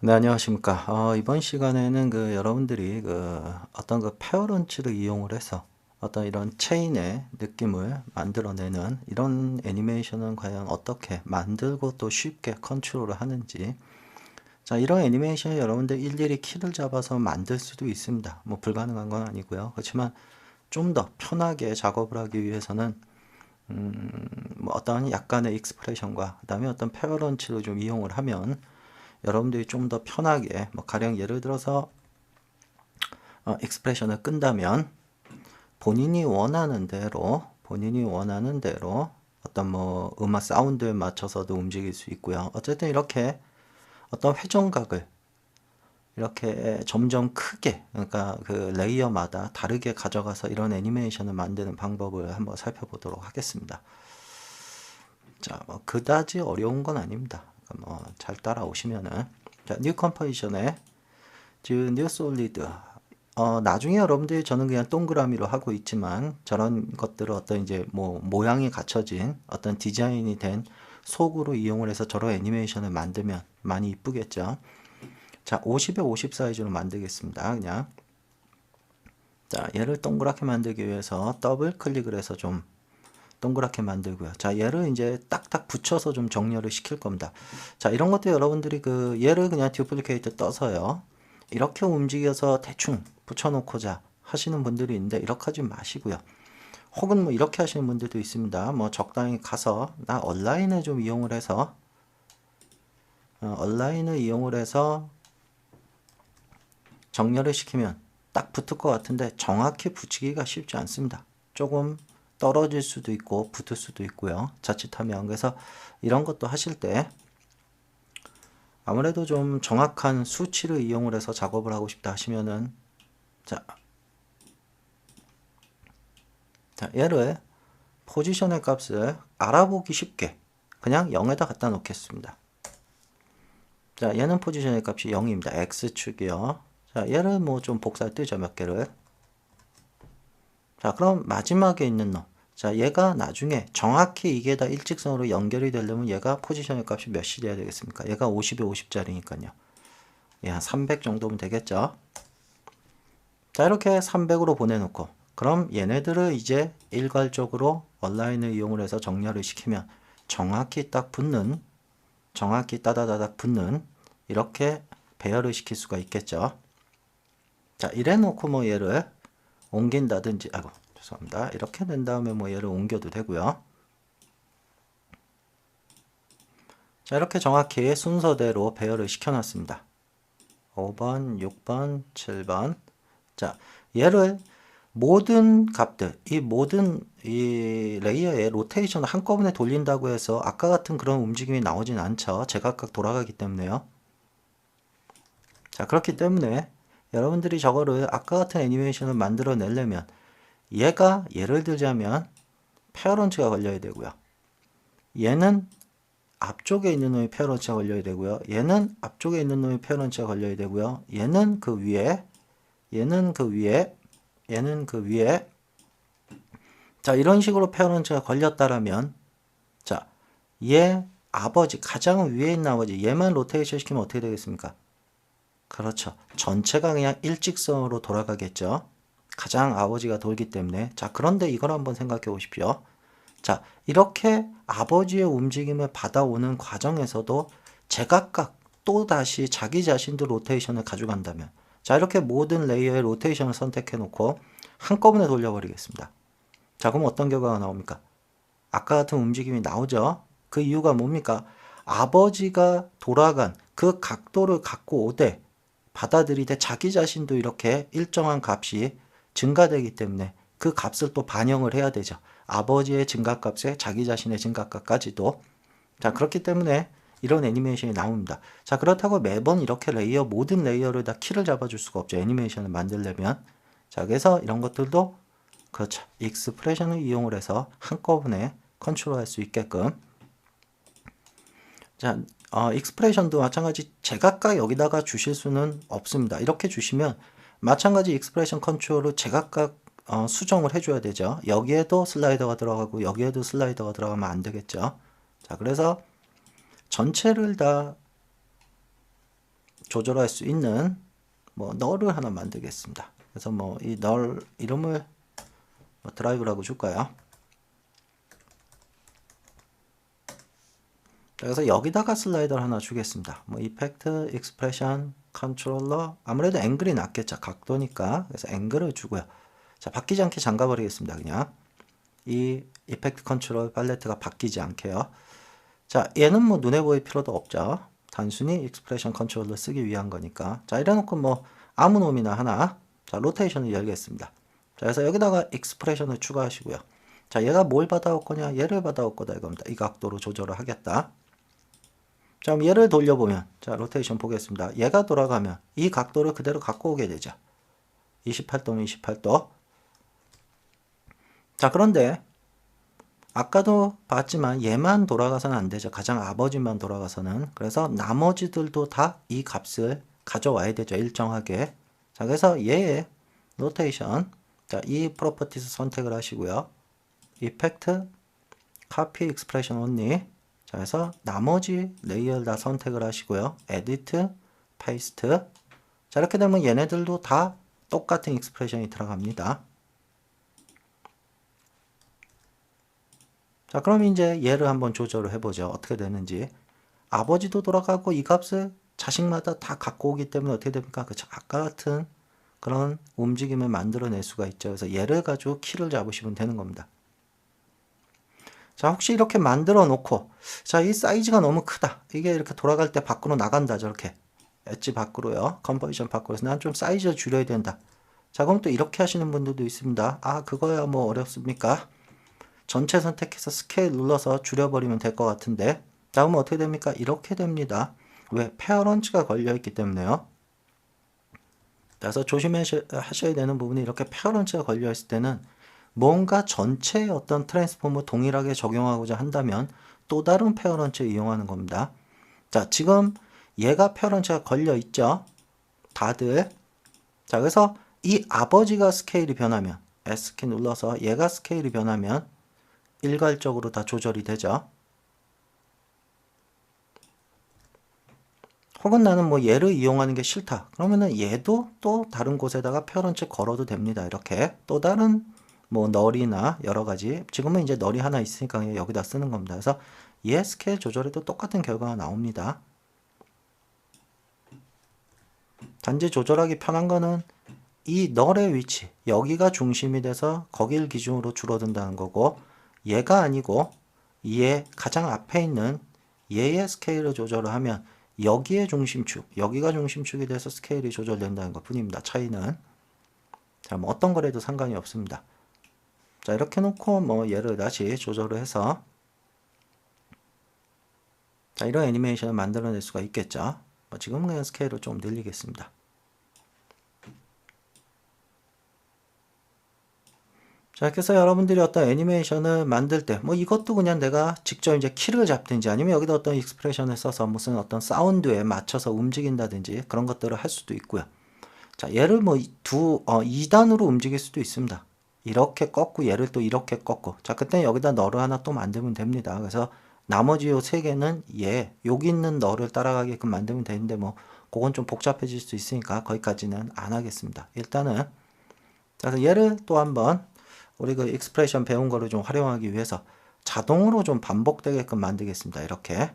네, 안녕하십니까. 어, 이번 시간에는 그 여러분들이 그 어떤 그 페어런치를 이용을 해서 어떤 이런 체인의 느낌을 만들어내는 이런 애니메이션은 과연 어떻게 만들고 또 쉽게 컨트롤을 하는지. 자, 이런 애니메이션 여러분들 일일이 키를 잡아서 만들 수도 있습니다. 뭐 불가능한 건 아니고요. 그렇지만 좀 더 편하게 작업을 하기 위해서는 음, 뭐 어떤 약간의 익스프레션과 그다음에 어떤 페어런치를 좀 이용을 하면 여러분들이 좀 더 편하게 뭐 가령 예를 들어서 어, 익스프레션을 끈다면 본인이 원하는 대로 본인이 원하는 대로 어떤 뭐 음악 사운드에 맞춰서도 움직일 수 있고요. 어쨌든 이렇게 어떤 회전각을 이렇게 점점 크게 그러니까 그 레이어마다 다르게 가져가서 이런 애니메이션을 만드는 방법을 한번 살펴보도록 하겠습니다. 자, 뭐 그다지 어려운 건 아닙니다. 뭐 잘 따라오시면은 자, 뉴 컴포지션에 지금 뉴 솔리드 어, 나중에 여러분들이 저는 그냥 동그라미로 하고 있지만 저런 것들을 어떤 이제 뭐 모양이 갖춰진 어떤 디자인이 된 속으로 이용을 해서 저런 애니메이션을 만들면 많이 이쁘겠죠. 자, 50에 50 사이즈로 만들겠습니다. 그냥 자, 얘를 동그랗게 만들기 위해서 더블 클릭을 해서 좀 동그랗게 만들고요. 자, 얘를 이제 딱딱 붙여서 좀 정렬을 시킬 겁니다. 자, 이런 것도 여러분들이 그 얘를 그냥 듀플리케이트 떠서요. 이렇게 움직여서 대충 붙여놓고자 하시는 분들이 있는데 이렇게 하지 마시고요. 혹은 뭐 이렇게 하시는 분들도 있습니다. 뭐 적당히 가서 나 온라인을 좀 이용을 해서 어, 온라인을 이용을 해서 정렬을 시키면 딱 붙을 것 같은데 정확히 붙이기가 쉽지 않습니다. 조금 떨어질 수도 있고 붙을 수도 있고요. 자칫하면 그래서 이런 것도 하실 때 아무래도 좀 정확한 수치를 이용을 해서 작업을 하고 싶다 하시면은 자, 자 얘를 포지션의 값을 알아보기 쉽게 그냥 0에다 갖다 놓겠습니다. 자 얘는 포지션의 값이 0입니다. x축이요. 자 얘를 뭐 좀 복사 뜨죠 몇 개를 자, 그럼 마지막에 있는 놈. 자, 얘가 나중에 정확히 이게 다 일직선으로 연결이 되려면 얘가 포지션의 값이 몇이 돼야 되겠습니까? 얘가 50에 50짜리니까요. 예, 한 300 정도면 되겠죠? 자, 이렇게 300으로 보내놓고 그럼 얘네들을 이제 일괄적으로 온라인을 이용을 해서 정렬을 시키면 정확히 딱 붙는 정확히 따다다닥 붙는 이렇게 배열을 시킬 수가 있겠죠. 자, 이래 놓고 뭐 얘를 옮긴다든지 아이고 죄송합니다. 이렇게 된 다음에 뭐 얘를 옮겨도 되고요. 자 이렇게 정확히 순서대로 배열을 시켜놨습니다. 5번, 6번, 7번 자 얘를 모든 값들 이 모든 이 레이어의 로테이션을 한꺼번에 돌린다고 해서 아까 같은 그런 움직임이 나오진 않죠. 제각각 돌아가기 때문에요. 자 그렇기 때문에 여러분들이 저거를 아까 같은 애니메이션을 만들어내려면 얘가 예를 들자면 페어런츠가 걸려야 되고요. 얘는 앞쪽에 있는 놈이 페어런츠가 걸려야 되고요. 얘는 앞쪽에 있는 놈이 페어런츠가 걸려야 되고요. 얘는 그 위에 얘는 그 위에 얘는 그 위에 자 이런 식으로 페어런츠가 걸렸다라면 자얘 아버지 가장 위에 있는 아버지 얘만 로테이션 시키면 어떻게 되겠습니까? 그렇죠. 전체가 그냥 일직선으로 돌아가겠죠. 가장 아버지가 돌기 때문에. 자, 그런데 이걸 한번 생각해 보십시오. 자, 이렇게 아버지의 움직임을 받아오는 과정에서도 제각각 또다시 자기 자신도 로테이션을 가져간다면. 자, 이렇게 모든 레이어의 로테이션을 선택해 놓고 한꺼번에 돌려버리겠습니다. 자, 그럼 어떤 결과가 나옵니까? 아까 같은 움직임이 나오죠? 그 이유가 뭡니까? 아버지가 돌아간 그 각도를 갖고 오되 받아들이되 자기 자신도 이렇게 일정한 값이 증가되기 때문에 그 값을 또 반영을 해야 되죠. 아버지의 증가값에 자기 자신의 증가값까지도. 자, 그렇기 때문에 이런 애니메이션이 나옵니다. 자, 그렇다고 매번 이렇게 레이어, 모든 레이어를 다 키를 잡아줄 수가 없죠. 애니메이션을 만들려면. 자, 그래서 이런 것들도 그렇죠. 익스프레션을 이용을 해서 한꺼번에 컨트롤 할 수 있게끔. 자, 어, 익스프레션도 마찬가지 제각각 여기다가 주실 수는 없습니다. 이렇게 주시면 마찬가지 익스프레션 컨트롤을 제각각 어, 수정을 해줘야 되죠. 여기에도 슬라이더가 들어가고 여기에도 슬라이더가 들어가면 안 되겠죠. 자, 그래서 전체를 다 조절할 수 있는 뭐 널을 하나 만들겠습니다. 그래서 뭐 이 널 이름을 뭐 드라이브라고 줄까요? 그래서 여기다가 슬라이더를 하나 주겠습니다. 뭐 이펙트, 익스프레션, 컨트롤러 아무래도 앵글이 낫겠죠. 각도니까 그래서 앵글을 주고요. 자 바뀌지 않게 잠가 버리겠습니다. 그냥 이 이펙트 컨트롤 팔레트가 바뀌지 않게요. 자 얘는 뭐 눈에 보일 필요도 없죠. 단순히 익스프레션 컨트롤러 쓰기 위한 거니까 자 이래놓고 뭐 아무 놈이나 하나 자 로테이션을 열겠습니다. 자 그래서 여기다가 익스프레션을 추가하시고요. 자 얘가 뭘 받아올 거냐 얘를 받아올 거다 이겁니다. 이 각도로 조절을 하겠다. 자, 그럼 얘를 돌려보면, 자, 로테이션 보겠습니다. 얘가 돌아가면 이 각도를 그대로 갖고 오게 되죠. 28도면 28도. 자, 그런데 아까도 봤지만 얘만 돌아가서는 안 되죠. 가장 아버지만 돌아가서는. 그래서 나머지들도 다 이 값을 가져와야 되죠. 일정하게. 자, 그래서 얘의 로테이션. 자, 이 프로퍼티스 선택을 하시고요. 이펙트, 카피 익스프레션 only. 자, 그래서 나머지 레이어를 다 선택을 하시고요. 에디트, 페이스트. 자, 이렇게 되면 얘네들도 다 똑같은 익스프레션이 들어갑니다. 자, 그럼 이제 얘를 한번 조절을 해보죠. 어떻게 되는지. 아버지도 돌아가고 이 값을 자식마다 다 갖고 오기 때문에 어떻게 됩니까? 그쵸? 아까 같은 그런 움직임을 만들어낼 수가 있죠. 그래서 얘를 가지고 키를 잡으시면 되는 겁니다. 자, 혹시 이렇게 만들어 놓고, 자, 이 사이즈가 너무 크다. 이게 이렇게 돌아갈 때 밖으로 나간다. 저렇게. 엣지 밖으로요. 컨버전 밖으로. 난 좀 사이즈를 줄여야 된다. 자, 그럼 또 이렇게 하시는 분들도 있습니다. 아, 그거야 뭐 어렵습니까? 전체 선택해서 스케일 눌러서 줄여버리면 될 것 같은데. 자, 그러면 어떻게 됩니까? 이렇게 됩니다. 왜? 페어런치가 걸려있기 때문에요. 그래서 조심하셔야 되는 부분이 이렇게 페어런치가 걸려있을 때는 뭔가 전체의 어떤 트랜스폼을 동일하게 적용하고자 한다면 또 다른 페어런치를 이용하는 겁니다. 자, 지금 얘가 페어런치가 걸려 있죠. 다들. 자, 그래서 이 아버지가 스케일이 변하면 S키 눌러서 얘가 스케일이 변하면 일괄적으로 다 조절이 되죠. 혹은 나는 뭐 얘를 이용하는 게 싫다. 그러면은 얘도 또 다른 곳에다가 페어런치 걸어도 됩니다. 이렇게 또 다른 뭐 널이나 여러 가지 지금은 이제 널이 하나 있으니까 여기다 쓰는 겁니다. 그래서 얘 스케일 조절에도 똑같은 결과가 나옵니다. 단지 조절하기 편한 거는 이 널의 위치 여기가 중심이 돼서 거길 기준으로 줄어든다는 거고 얘가 아니고 얘 가장 앞에 있는 얘의 스케일을 조절을 하면 여기에 중심축 여기가 중심축이 돼서 스케일이 조절된다는 것 뿐입니다. 차이는 자, 뭐 어떤 거래도 상관이 없습니다. 자 이렇게 놓고 뭐 얘를 다시 조절을 해서 자 이런 애니메이션을 만들어낼 수가 있겠죠. 뭐 지금은 그냥 스케일을 좀 늘리겠습니다. 자 그래서 여러분들이 어떤 애니메이션을 만들 때 뭐 이것도 그냥 내가 직접 이제 키를 잡든지 아니면 여기다 어떤 익스프레션을 써서 무슨 어떤 사운드에 맞춰서 움직인다든지 그런 것들을 할 수도 있고요. 자 얘를 뭐 두 어, 2단으로 움직일 수도 있습니다 이렇게 꺾고 얘를 또 이렇게 꺾고. 자 그때 여기다 너를 하나 또 만들면 됩니다. 그래서 나머지 요 세 개는 얘 여기 있는 너를 따라가게끔 만들면 되는데 뭐 그건 좀 복잡해질 수 있으니까 거기까지는 안 하겠습니다. 일단은 그래서 얘를 또 한번 우리 그 익스프레션 배운 거를 좀 활용하기 위해서 자동으로 좀 반복되게끔 만들겠습니다. 이렇게.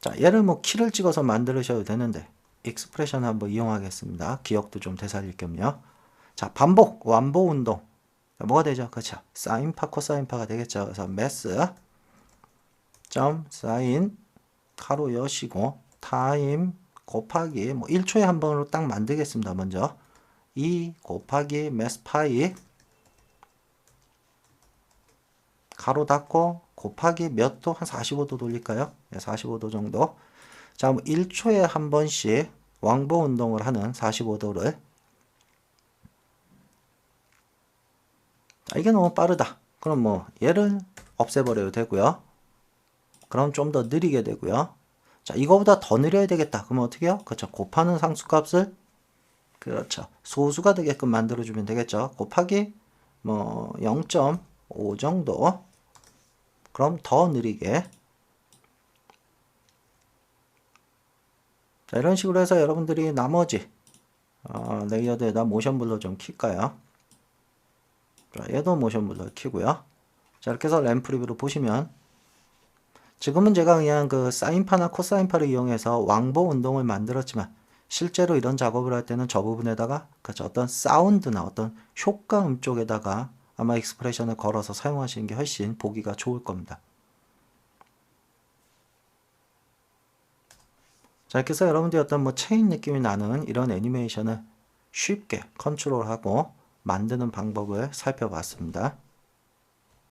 자 얘를 뭐 키를 찍어서 만들으셔도 되는데 익스프레션 한번 이용하겠습니다. 기억도 좀 되살릴 겸요 자, 반복, 완보 운동. 자, 뭐가 되죠? 그렇죠. 사인파, 코사인파가 되겠죠. 그래서 매스 점 사인 가로 여시고 타임 곱하기 뭐 1초에 한 번으로 딱 만들겠습니다. 먼저 2 곱하기 매스 파이 가로 닫고 곱하기 몇 도? 한 45도 돌릴까요? 네, 45도 정도. 자, 뭐 1초에 한 번씩 왕보 운동을 하는 45도를 이게 너무 빠르다. 그럼 뭐 얘를 없애버려도 되고요. 그럼 좀 더 느리게 되고요. 자, 이거보다 더 느려야 되겠다. 그러면 어떻게 해요? 그렇죠. 곱하는 상수값을 그렇죠. 소수가 되게끔 만들어주면 되겠죠. 곱하기 뭐 0.5 정도. 그럼 더 느리게. 자, 이런 식으로 해서 여러분들이 나머지 어, 레이어드에다 모션 블러 좀 킬까요? 자, 얘도 모션 블러 키고요. 자, 이렇게 해서 램 프리뷰를 보시면 지금은 제가 그냥 그 사인파나 코사인파를 이용해서 왕복 운동을 만들었지만 실제로 이런 작업을 할 때는 저 부분에다가 그렇죠. 어떤 사운드나 어떤 효과음 쪽에다가 아마 익스프레션을 걸어서 사용하시는 게 훨씬 보기가 좋을 겁니다. 자, 이렇게 해서 여러분들이 어떤 뭐 체인 느낌이 나는 이런 애니메이션을 쉽게 컨트롤하고 만드는 방법을 살펴봤습니다.